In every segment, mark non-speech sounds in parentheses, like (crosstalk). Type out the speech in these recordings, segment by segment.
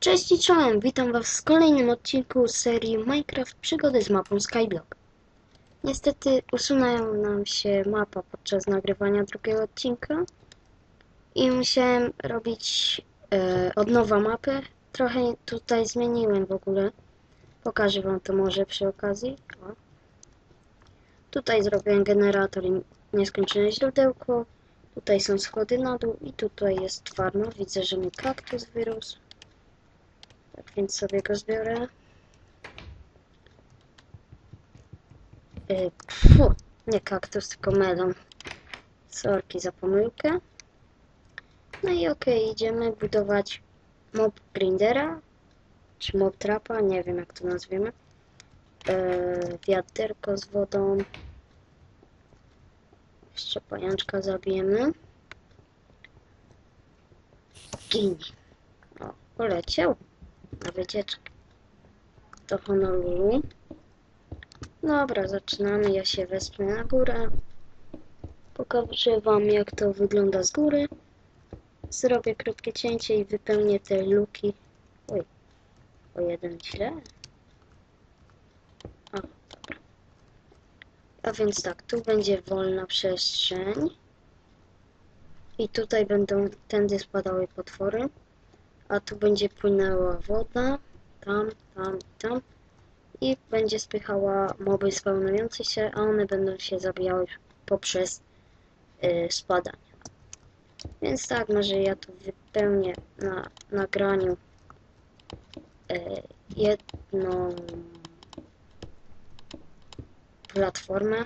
Cześć i czołem, witam was w kolejnym odcinku serii Minecraft Przygody z mapą Skyblock. Niestety usunęła nam się mapa podczas nagrywania drugiego odcinka i musiałem robić e, od nowa mapę. Trochę tutaj zmieniłem w ogóle. Pokażę wam to może przy okazji. O. Tutaj zrobiłem generator i nieskończone źródełko. Tutaj są schody na dół i tutaj jest farma. Widzę, że mi kaktus wyrósł. Więc sobie go zbiorę. Yy, pfu, nie kaktus, tylko melon. Sorki za pomyłkę. No i okej, idziemy budować mob grindera, czy mob trapa, nie wiem jak to nazwiemy. Yy, wiaderko z wodą. Jeszcze pajączka zabijemy. Gin. O, poleciał na wycieczkę do Honolulu. Dobra, zaczynamy. Ja się wezmę na górę. Pokażę Wam, jak to wygląda z góry. Zrobię krótkie cięcie i wypełnię te luki. Oj, o jeden źle. O, dobra. A więc tak, tu będzie wolna przestrzeń. I tutaj będą tędy spadały potwory a tu będzie płynęła woda, tam, tam i tam. I będzie spychała moby spełniające się, a one będą się zabijały poprzez y, spadanie. Więc tak, może ja tu wypełnię na nagraniu y, jedną platformę,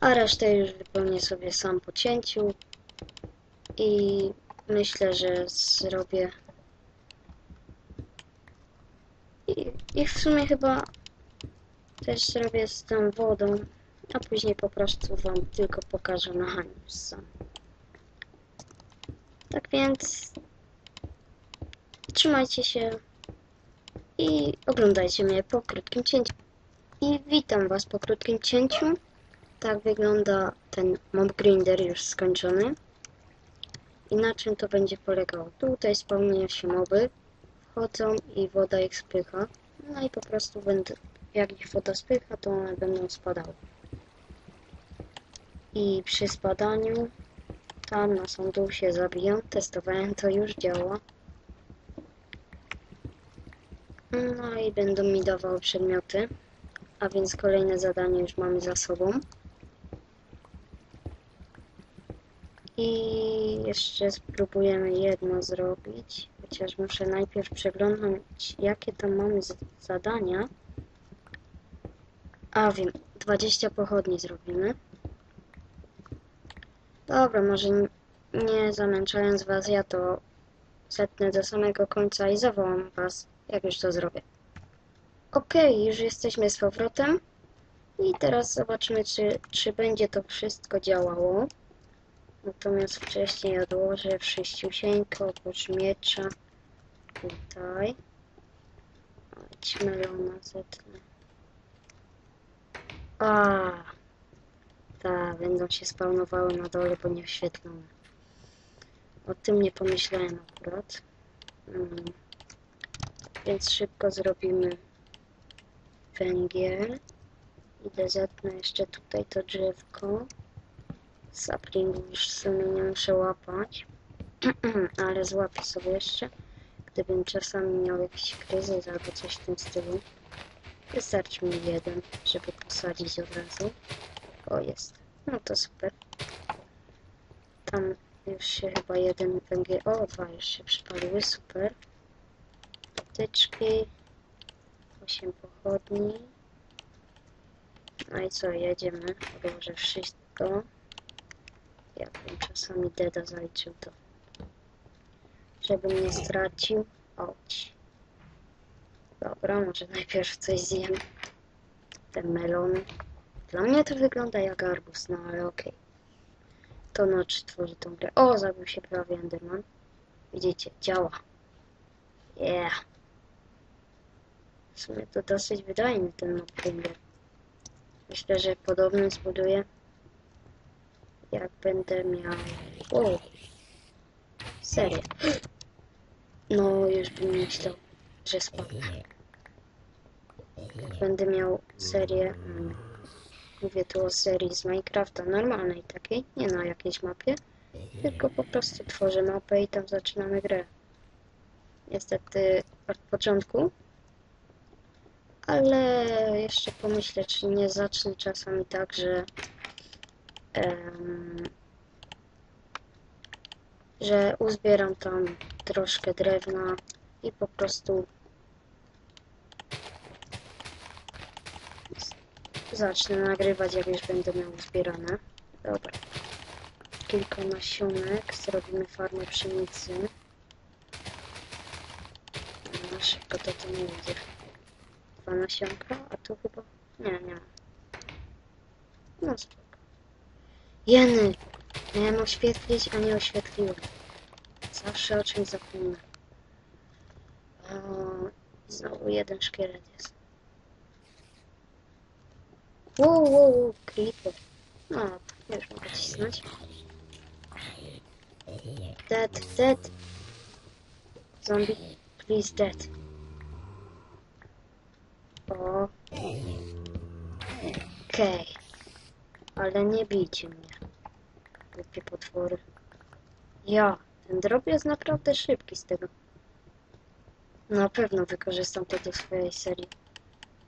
a resztę już wypełnię sobie sam po cięciu. I myślę, że zrobię. I, I w sumie chyba też zrobię z tą wodą, a później po prostu Wam tylko pokażę na sam. Tak więc trzymajcie się i oglądajcie mnie po krótkim cięciu. I witam Was po krótkim cięciu. Tak wygląda ten mob grinder już skończony. I na czym to będzie polegało? Tutaj spełniają się moby, wchodzą i woda ich spycha. No i po prostu będę, jak ich woda spycha, to one będą spadały. I przy spadaniu tam na sam dół się zabiją. Testowałem, to już działa. No i będą mi dawały przedmioty. A więc kolejne zadanie już mamy za sobą. I jeszcze spróbujemy jedno zrobić, chociaż muszę najpierw przeglądać, jakie tam mamy zadania. A wiem, 20 pochodni zrobimy. Dobra, może nie zamęczając Was, ja to zetnę do samego końca i zawołam Was, jak już to zrobię. Ok, już jesteśmy z powrotem. I teraz zobaczymy, czy, czy będzie to wszystko działało. Natomiast wcześniej odłożę wszyściusieńko oprócz miecza. Tutaj. Chodź melona zetnę. A, tak, będą się spawnowały na dole, bo nieoświetlone. O tym nie pomyślałem akurat. Hmm. Więc szybko zrobimy węgiel. Idę zetnę jeszcze tutaj to drzewko. Saplingu już w sumie nie muszę łapać. (clears throat) Ale złapię sobie jeszcze. Gdybym czasami miał jakiś kryzys albo coś w tym stylu. Wystarczy mi jeden, żeby posadzić od razu. O, jest. No to super. Tam już się chyba jeden węgiel... O, dwa już się przypaliły, super. Potyczki. Osiem pochodni. No i co, jedziemy. Odłożę wszystko. Jakbym czasami deda zaliczył to. Żebym nie stracił. Oć. Dobra, może najpierw coś zjem. Te melony. Dla mnie to wygląda jak arbus, no ale okej. Okay. To noc tworzy tą grę. O, zabił się prawie Enderman. Widzicie, działa. Yeah. W sumie to dosyć wydajny ten mob Myślę, że podobny zbuduję jak będę miał... O! Serio. (gasps) No, już bym myślał, że spadł. Będę miał serię. mm, Mówię tu o serii z Minecrafta normalnej takiej, nie na jakiejś mapie, tylko po prostu tworzę mapę i tam zaczynamy grę. Niestety od początku, ale jeszcze pomyślę, czy nie zacznę czasami tak, że że uzbieram tam troszkę drewna i po prostu zacznę nagrywać, jak już będę miał uzbierane. Dobra. Kilka nasionek, zrobimy farmę pszenicy. No, szybko to to nie idzie. Dwa nasionka, a tu chyba... Nie, nie. No spoko. Jeny! Miałem oświetlić, a nie oświetliłem. Zawsze o czymś zapomnę. O, znowu jeden szkielet jest. Wow, wow, wow, creeper. No, już mogę cisnąć. Dead, dead. Zombie, please dead. O. Okej. Ale nie bijcie mnie. Głupie potwory. Ja, ten drop jest naprawdę szybki z tego. Na pewno wykorzystam to do swojej serii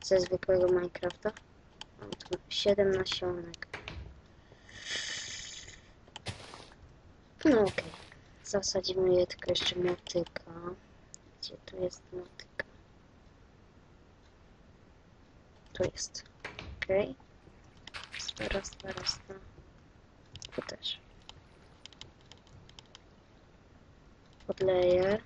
ze zwykłego Minecrafta. Mam tu 7 nasionek. No okej. Zasadzimy je tylko jeszcze motyka. Gdzie tu jest motyka? Tu jest. Okej. Stara, stara, stara. Tu też. Podleję.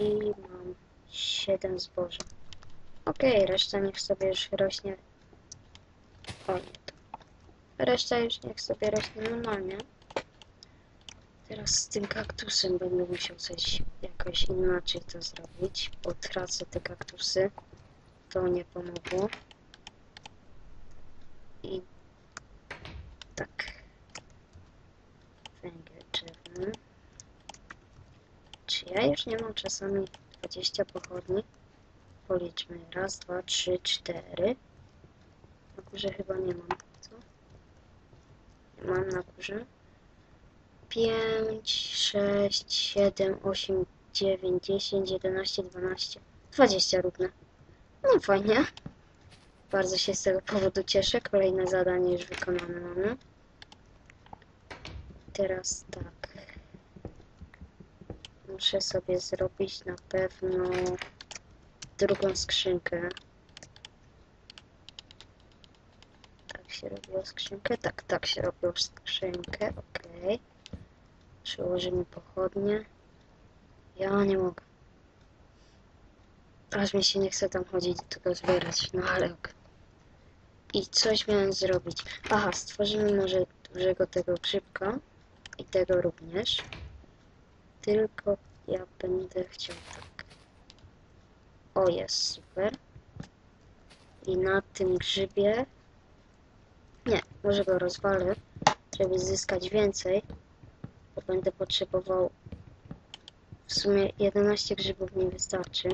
I mam 7 zboża. Okej, reszta niech sobie już rośnie. O nie. Reszta już niech sobie rośnie normalnie. Teraz z tym kaktusem będę musiał coś jakoś inaczej to zrobić, bo tracę te kaktusy. To nie pomogło. I tak. Węgiel drzewny. Czy ja już nie mam czasami 20 pochodni? Policzmy. Raz, dwa, trzy, cztery. Na górze chyba nie mam. Co? Nie mam na górze. 5, 6, 7, 8, 9, 10, 11, 12, 20 równe. No fajnie. Bardzo się z tego powodu cieszę. Kolejne zadanie już wykonane mamy. Teraz tak. Muszę sobie zrobić na pewno drugą skrzynkę. Tak się robiło skrzynkę? Tak, tak się robiło skrzynkę. Okej. Przełożymy pochodnie. Ja nie mogę. Aż mi się nie chce tam chodzić i tylko zbierać. No ale ok. I coś miałem zrobić. Aha, stworzymy może dużego tego grzybka. I tego również. Tylko ja będę chciał tak. O, jest super. I na tym grzybie... Nie, może go rozwalę, żeby zyskać więcej. Będę potrzebował... W sumie 11 grzybów mi wystarczy.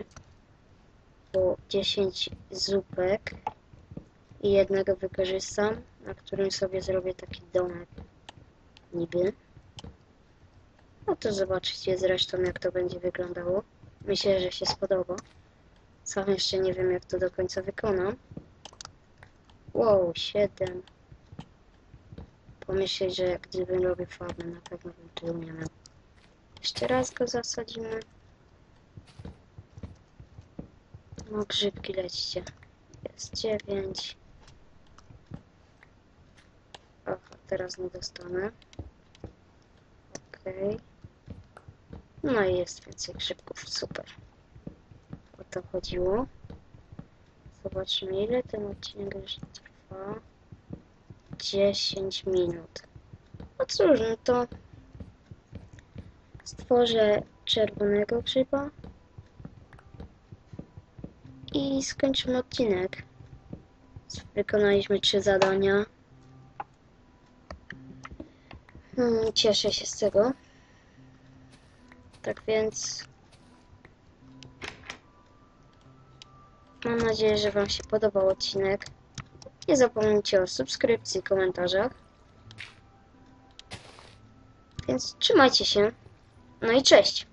Bo 10 zupek i jednego wykorzystam, na którym sobie zrobię taki domek. Niby. No to zobaczycie zresztą jak to będzie wyglądało. Myślę, że się spodoba. Sam jeszcze nie wiem jak to do końca wykonam. Wow, 7. Pomyśleć, że gdybym robił farmę, na pewno bym tylu nie miał. Jeszcze raz go zasadzimy. No grzybki lećcie. Jest 9. Aha, teraz nie dostanę. Okej. No i jest więcej grzybków, super. O to chodziło. Zobaczmy ile ten odcinek już trwa. 10 minut. No cóż, no to stworzę czerwonego grzyba i skończymy odcinek. Wykonaliśmy trzy zadania. Hmm, cieszę się z tego. Tak więc mam nadzieję, że Wam się podobał odcinek. Nie zapomnijcie o subskrypcji, komentarzach. Więc trzymajcie się. No i cześć.